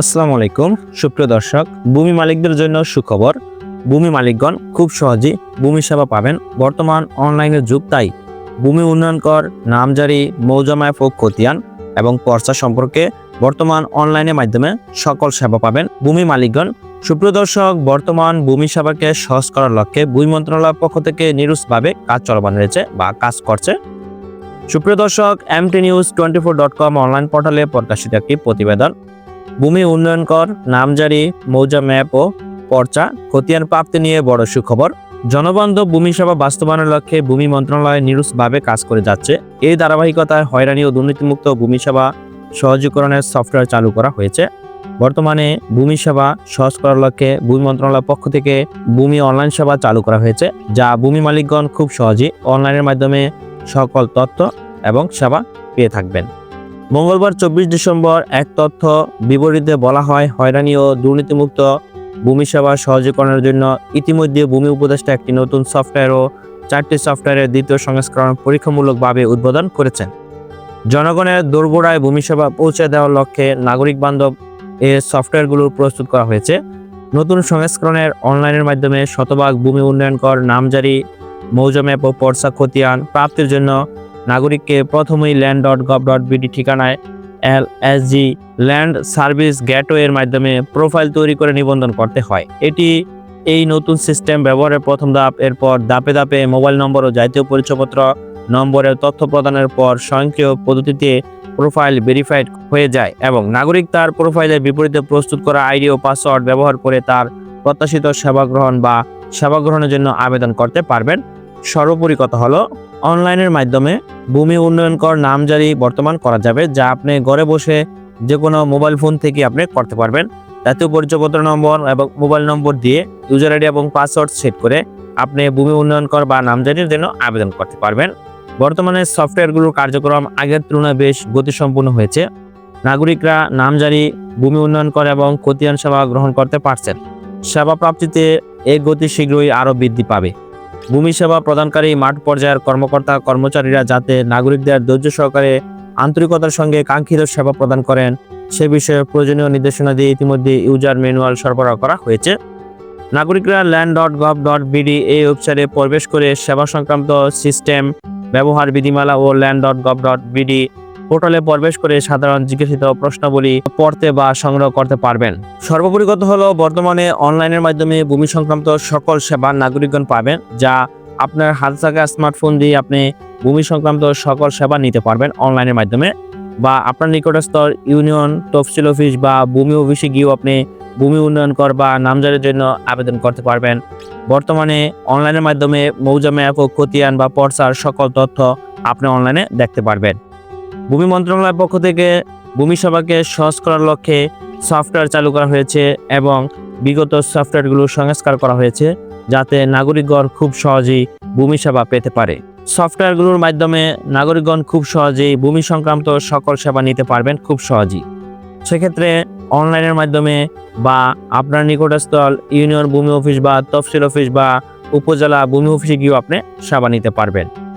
আসসালামু আলাইকুম, সুপ্রিয় দর্শক, ভূমি মালিকদের জন্য সুখবর। ভূমি মালিকগণ খুব সহজেই ভূমি সেবা পাবেন। বর্তমান অনলাইনের যুগ, তাই ভূমি উন্নয়ন কর, নামজারি, মৌজামায় ও খতিয়ান এবং পর্চা সম্পর্কে বর্তমান অনলাইনের মাধ্যমে সকল সেবা পাবেন। ভূমি মালিকগণ, সুপ্রিয় দর্শক, বর্তমান ভূমি সেবাকে সহজ করার লক্ষ্যে ভূমি মন্ত্রণালয়ের পক্ষ থেকে নিরুসভাবে কাজ চলমান রয়েছে বা কাজ করছে। সুপ্রিয় দর্শক MT news twenty four dot com online পোর্টালে প্রকাশিত একটি প্রতিবেদন। ভূমি উন্নয়ন কর, নামজারি, মৌজা ম্যাপ ও পর্চা, খতিয়ান প্রাপ্তি নিয়ে বড় সুখবর। জনবান্ধব ভূমি সেবা বাস্তবায়নের লক্ষ্যে ভূমি মন্ত্রণালয় নিরুসভাবে কাজ করে যাচ্ছে। এই ধারাবাহিকতায় হয়রানি ও দুর্নীতিমুক্ত ভূমি সেবা সহজীকরণের সফটওয়্যার চালু করা হয়েছে। বর্তমানে ভূমি সেবা সহজ করার লক্ষ্যে ভূমি মন্ত্রণালয়ের পক্ষ থেকে ভূমি অনলাইন সেবা চালু করা হয়েছে, যা ভূমি মালিকগণ খুব সহজেই অনলাইনের মাধ্যমে সকল তথ্য এবং সেবা পেয়ে থাকবেন। মঙ্গলবার চব্বিশ ডিসেম্বর এক তথ্য বিবরীতে বলা হয়, হয়রানি ও দুর্নীতিমুক্ত ভূমি সেবা সহজীকরণের জন্য ইতিমধ্যে ভূমি উপদেষ্টা একটি নতুন সফটওয়্যার ও চারটি সফটওয়্যারের দ্বিতীয় সংস্করণ পরীক্ষামূলকভাবে উদ্বোধন করেছেন। জনগণের দোরগোড়ায় ভূমি সেবা পৌঁছে দেওয়ার লক্ষ্যে নাগরিক বান্ধব এ সফটওয়্যারগুলো প্রস্তুত করা হয়েছে। নতুন সংস্করণের অনলাইনের মাধ্যমে শতভাগ ভূমি উন্নয়ন কর নামজারি মৌজা ম্যাপ ও পর্সা খতিয়ান প্রাপ্তির জন্য নাগরিককে প্রথমেই land dot gov dot BD ঠিকানায় L S G land service গেটওয়ের মাধ্যমে প্রোফাইল তৈরি করে নিবন্ধন করতে হয়। এটি এই নতুন সিস্টেম ব্যবহারের প্রথম ধাপ, এরপর ধাপে ধাপে মোবাইল নম্বর ও জাতীয় পরিচয়পত্র নম্বরের তথ্য প্রদানের পর স্বয়ংক্রিয় পদ্ধতিতে প্রোফাইল ভেরিফাইড হয়ে যায় এবং নাগরিক তার প্রোফাইলের বিপরীতে প্রস্তুত করা আইডি ও পাসওয়ার্ড ব্যবহার করে তার প্রত্যাশিত সেবা গ্রহণ বা সেবা গ্রহণের জন্য আবেদন করতে পারবেন। সর্বোপরি কথা হলো, অনলাইনের মাধ্যমে ভূমি উন্নয়ন কর নামজারি বর্তমান করা যাবে, যা আপনি ঘরে বসে যে কোনো মোবাইল ফোন থেকে আপনি করতে পারবেন। জাতীয় পরিচয়পত্র নম্বর এবং মোবাইল নম্বর দিয়ে ইউজার আইডি এবং পাসওয়ার্ড সেট করে আপনি ভূমি উন্নয়ন কর বা নামজারির জন্য আবেদন করতে পারবেন। বর্তমানে সফটওয়্যারগুলোর কার্যক্রম আগের তুলনায় বেশ গতিসম্পন্ন হয়েছে। নাগরিকরা নামজারি ভূমি উন্নয়ন কর এবং খতিয়ান সেবা গ্রহণ করতে পারছেন। সেবা প্রাপ্তিতে এই গতি শীঘ্রই আরও বৃদ্ধি পাবে। ভূমি সেবা প্রদানকারী মাঠ পর্যায়ের কর্মকর্তা কর্মচারীরা যাতে নাগরিকদের ধৈর্য সহকারে আন্তরিকতার সঙ্গে কাঙ্ক্ষিত সেবা প্রদান করেন, সে বিষয়ে প্রয়োজনীয় নির্দেশনা দিয়ে ইতিমধ্যে ইউজার ম্যানুয়াল সরবরাহ করা হয়েছে। নাগরিকরা land dot gov dot BD এই ওয়েবসাইটে প্রবেশ করে সেবা সংক্রান্ত সিস্টেম, ব্যবহার বিধিমালা ও land dot gov dot BD পোর্টালে প্রবেশ করে সাধারণ জিজ্ঞাসিত প্রশ্নাবলী পড়তে বা সংগ্রহ করতে পারবেন। সর্বোপরি কথা হলো, বর্তমানে অনলাইনের মাধ্যমে ভূমি সংক্রান্ত সকল সেবা নাগরিকগণ পাবেন, যা আপনার হাত থাকা স্মার্টফোন দিয়ে আপনি ভূমি সংক্রান্ত সকল সেবা নিতে পারবেন অনলাইনের মাধ্যমে। বা আপনার নিকটস্থ ইউনিয়ন, তফসিল অফিস বা ভূমি অফিসে গিয়েও আপনি ভূমি উন্নয়ন কর বা নামজারির জন্য আবেদন করতে পারবেন। বর্তমানে অনলাইনের মাধ্যমে মৌজা ম্যাপ ও খতিয়ান বা পর্সার সকল তথ্য আপনি অনলাইনে দেখতে পারবেন। ভূমি মন্ত্রণালয়ের পক্ষ থেকে ভূমি সভাকে সহজ করার লক্ষ্যে সফটওয়্যার চালু করা হয়েছে এবং বিগত সফটওয়্যারগুলো সংস্কার করা হয়েছে যাতে নাগরিকগণ খুব সহজেই ভূমি সেবা পেতে পারে। সফটওয়্যারগুলোর মাধ্যমে নাগরিকগণ খুব সহজেই ভূমি সংক্রান্ত সকল সেবা নিতে পারবেন খুব সহজেই। সেক্ষেত্রে অনলাইনের মাধ্যমে বা আপনার নিকটস্থল ইউনিয়ন ভূমি অফিস বা তফসিল অফিস বা উপজেলা ভূমি অফিসে গিয়েও আপনি সেবা নিতে পারবেন।